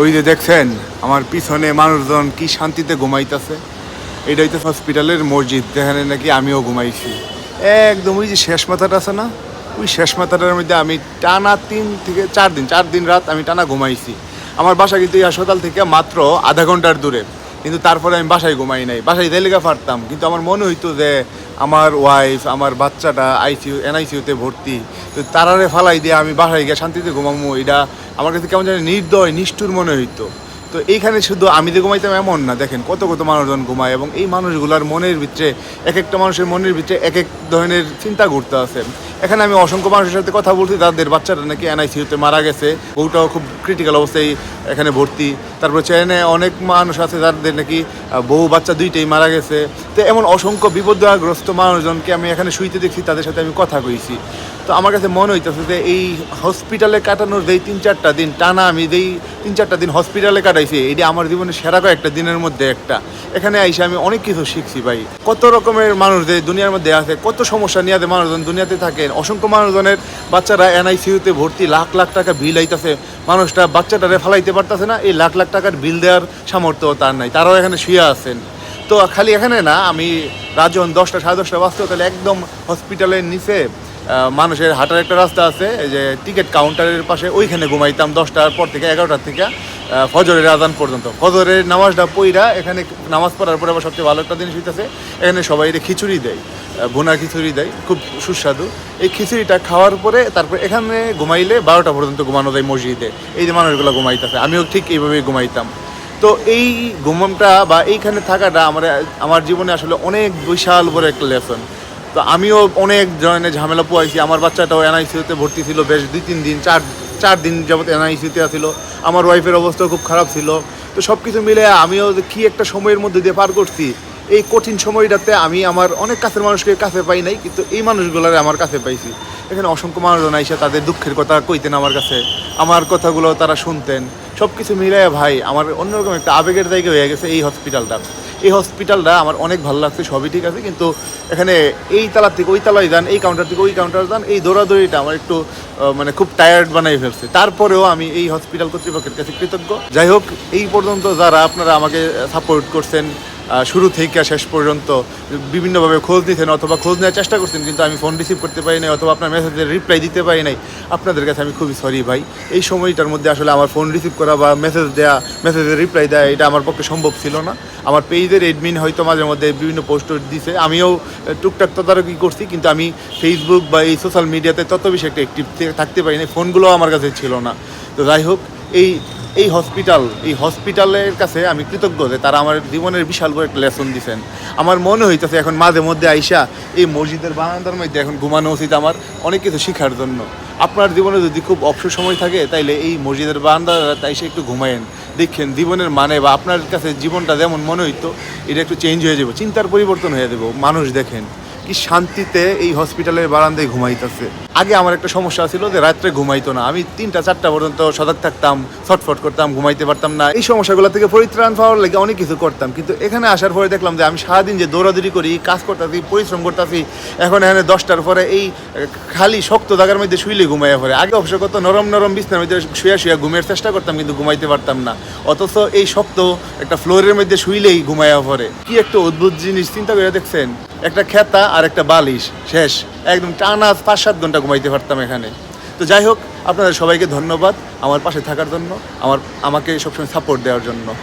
ওই যে দেখছেন, আমার পিছনে মানুষজন কি শান্তিতে ঘুমাইতেছে? এটা হইতে হসপিটালের মসজিদ, যেখানে নাকি আমিও ঘুমাইছি। একদম ওই যে শেষ মাথাটা আছে না? ওই শেষ মাথাটার মধ্যে আমি টানা তিন থেকে চার দিন চার দিন রাত আমি টানা ঘুমাইছি। আমার বাসা কিন্তু এই হাসপাতাল থেকে মাত্র আধা ঘণ্টার দূরে। কিন্তু তারপরে আমি বাসায় ঘুমাই নাই। বাসায় দেলিগা পারতাম। কিন্তু আমার মনে হইতো যে আমার ওয়াইফ আমার বাচ্চাটা আইসিইউ এনআইসিউতে ভর্তি। তো তারারে ফালাই দিয়ে আমি বাসায় গিয়ে শান্তিতে ঘুমামো। এটা আমার কাছে কেমন জানি নির্দয়, নিষ্ঠুর মনে হইতো। তো এইখানে শুধু আমি যে ঘুমাইতাম এমন না, দেখেন কত কত মানুষজন ঘুমায় এবং এই মানুষগুলার মনের ভিতরে এক একটা মানুষের মনের ভিতরে এক এক ধরনের চিন্তা ঘুরতে আছে। এখানে আমি অসংখ্য মানুষের সাথে কথা বলছি, তাদের বাচ্চাটা নাকি এনআইসিউতে মারা গেছে। বউটাও খুব ক্রিটিক্যাল অবস্থায় এখানে ভর্তি। তারপর চেনে অনেক মানুষ আছে যাদের নাকি বউ বাচ্চা দুইটাই মারা গেছে। তো এমন অসংখ্য বিপদগ্রস্ত মানুষজনকে আমি এখানে শুইতে দেখছি, তাদের সাথে আমি কথা কইছি। তো আমার কাছে মনে হইতেছে যে এই হসপিটালে কাটানোর যেই তিন চারটা দিন, টানা আমি যেই তিন চারটা দিন হসপিটালে কাটাইছি, এটি আমার জীবনে সেরা কয়েকটা দিনের মধ্যে একটা। এখানে আইসে আমি অনেক কিছু শিখছি ভাই। কত রকমের মানুষ যে দুনিয়ার মধ্যে আছে, কত সমস্যা নিয়ে মানুষজন দুনিয়াতে থাকেন অসংখ্য মানুষজনের বাচ্চারা এনআইসিউতে ভর্তি, লাখ লাখ টাকা বিল আইতাছে। মানুষটা বাচ্চাটারে ফালাইতে পারতেছে না, এই লাখ লাখ টাকার বিল দেওয়ার সামর্থ্য তার নাই, তারাও এখানে শুয়ে আছেন। তো খালি এখানে না, আমি রাজন দশটা, সাড়ে দশটা বাজতে তাহলে একদম হসপিটালের নিচে মানুষের হাঁটার একটা রাস্তা আছে যে টিকিট কাউন্টারের পাশে ওইখানে ঘুমাইতাম দশটার পর থেকে, এগারোটার থেকে ফজরের আজান পর্যন্ত। ফজরের নামাজটা পইরা এখানে নামাজ পড়ার পরে আবার সবচেয়ে ভালো একটা জিনিস হইতেছে, এখানে সবাই খিচুড়ি দেয়। ভুনা খিচুড়ি দেয়, খুব সুস্বাদু। এই খিচুড়িটা খাওয়ার পরে তারপর এখানে ঘুমাইলে বারোটা পর্যন্ত ঘুমানো যায়, মসজিদে। এই যে মানুষগুলো ঘুমাইতেছে, আমিও ঠিক এইভাবেই ঘুমাইতাম। তো এই ঘুমটা বা এইখানে থাকাটা আমার আমার জীবনে আসলে অনেক বিশাল বড় একটা লেসন তো আমিও অনেক ধরনের ঝামেলা পোয়াইছি। আমার বাচ্চাটাও এনআইসিউতে ভর্তি ছিল, বেশ দুই, তিন দিন, চার চার দিন যাবত এনআইসিউতে ছিল আমার ওয়াইফের অবস্থা খুব খারাপ ছিল। তো সব কিছু মিলে আমিও কি একটা সময়ের মধ্যে দিয়ে পার করছি এই কঠিন সময়টাতে আমি আমার অনেক কাছের মানুষকে কাছে পাই নাই, কিন্তু এই মানুষগুলোরে আমার কাছে পাইছি। এখানে অসংখ্য মানুষজন আইসা তাদের দুঃখের কথা কইতেন আমার কাছে, আমার কথাগুলো তারা শুনতেন। সব কিছু মিলিয়ে ভাই, আমার অন্যরকম একটা আবেগের জায়গা হয়ে গেছে এই হসপিটালটা। এই হসপিটালটা আমার অনেক ভালো লাগছে, সবই ঠিক আছে, কিন্তু এখানে এই তালার থেকে ওই তালায় যান, এই কাউন্টার থেকে ওই কাউন্টার যান, এই দৌড়াদৌড়িটা আমার একটু মানে খুব টায়ার্ড বানাই ফেলছে। তারপরেও আমি এই হসপিটাল কর্তৃপক্ষের কাছে কৃতজ্ঞ। যাই হোক, এই পর্যন্ত যারা আপনারা আমাকে সাপোর্ট করছেন শুরু থেকে শেষ পর্যন্ত বিভিন্নভাবে খোঁজ দিতেন অথবা খোঁজ নেওয়ার চেষ্টা করছেন কিন্তু আমি ফোন রিসিভ করতে পারি নাই অথবা আপনার মেসেজের রিপ্লাই দিতে পারি নাই। আপনাদের কাছে আমি খুবই সরি ভাই। এই সময়টার মধ্যে আসলে আমার ফোন রিসিভ করা বা মেসেজ দেওয়া মেসেজের রিপ্লাই দেওয়া এটা আমার পক্ষে সম্ভব ছিল না। আমার পেজের এডমিন হয়তো মাঝে মধ্যে বিভিন্ন পোস্ট দিছে। আমিও টুকটাক তদারকি করছি, কিন্তু আমি ফেসবুক বা এই সোশ্যাল মিডিয়াতে তত বেশি একটা অ্যাক্টিভ থাকতে পারি না ফোনগুলো আমার কাছে ছিল না। তো যাই হোক, এই এই হসপিটাল এই হসপিটালের কাছে আমি কৃতজ্ঞ যে তারা আমার জীবনের বিশাল বড় একটা লেসন দিছেন। আমার মনে হইতেছে এখন মাঝে মধ্যে আইসা এই মসজিদের বারান্দার মধ্যে এখন ঘুমানো উচিত আমার অনেক কিছু শেখার জন্য। আপনার জীবনে যদি খুব অবসর সময় থাকে, তাইলে এই মসজিদের বারান্দা তাই সে একটু ঘুমায়েন। দেখেন জীবনের মানে বা আপনার কাছে জীবনটা যেমন মনে হইতো, এটা একটু চেঞ্জ হয়ে যাবে, চিন্তার পরিবর্তন হয়ে যাবে। মানুষ দেখেন। কি শান্তিতে এই হসপিটালের বারান্দায় ঘুমাইতেছে? আগে আমার একটা সমস্যা ছিল যে রাত্রে ঘুমাইতো না। আমি তিনটা, চারটা পর্যন্ত সজাগ থাকতাম, ছটফট করতাম, ঘুমাইতে পারতাম না। এই সমস্যাগুলো থেকে পরিত্রাণ পাওয়ার লাগে অনেক কিছু করতাম। কিন্তু এখানে আসার পরে দেখলাম যে আমি সারাদিন যে দৌড়াদৌড়ি করি, কাজ করতেছি, পরিশ্রম করতেছি, এখন এখানে দশটার পরে এই খালি শক্ত জায়গার মধ্যে শুইলে ঘুমাইয়া পড়ে। আগে অবশ্য কত নরম নরম বিছনার মধ্যে শুয়ে শুয়ে ঘুমের চেষ্টা করতাম, কিন্তু ঘুমাইতে পারতাম না। অথচ এই শক্ত একটা ফ্লোরের মধ্যে শুইলেই ঘুমাইয়া পড়ে। কি একটা অদ্ভুত জিনিস, চিন্তা করে দেখছেন? একটা খেতা আর একটা বালিশ, শেষ। একদম টানা পাঁচ, সাত ঘণ্টা ঘুমাইতে পারতাম এখানে। তো যাই হোক, আপনাদের সবাইকে ধন্যবাদ আমার পাশে থাকার জন্য, আমার, আমাকে সবসময় সাপোর্ট দেওয়ার জন্য।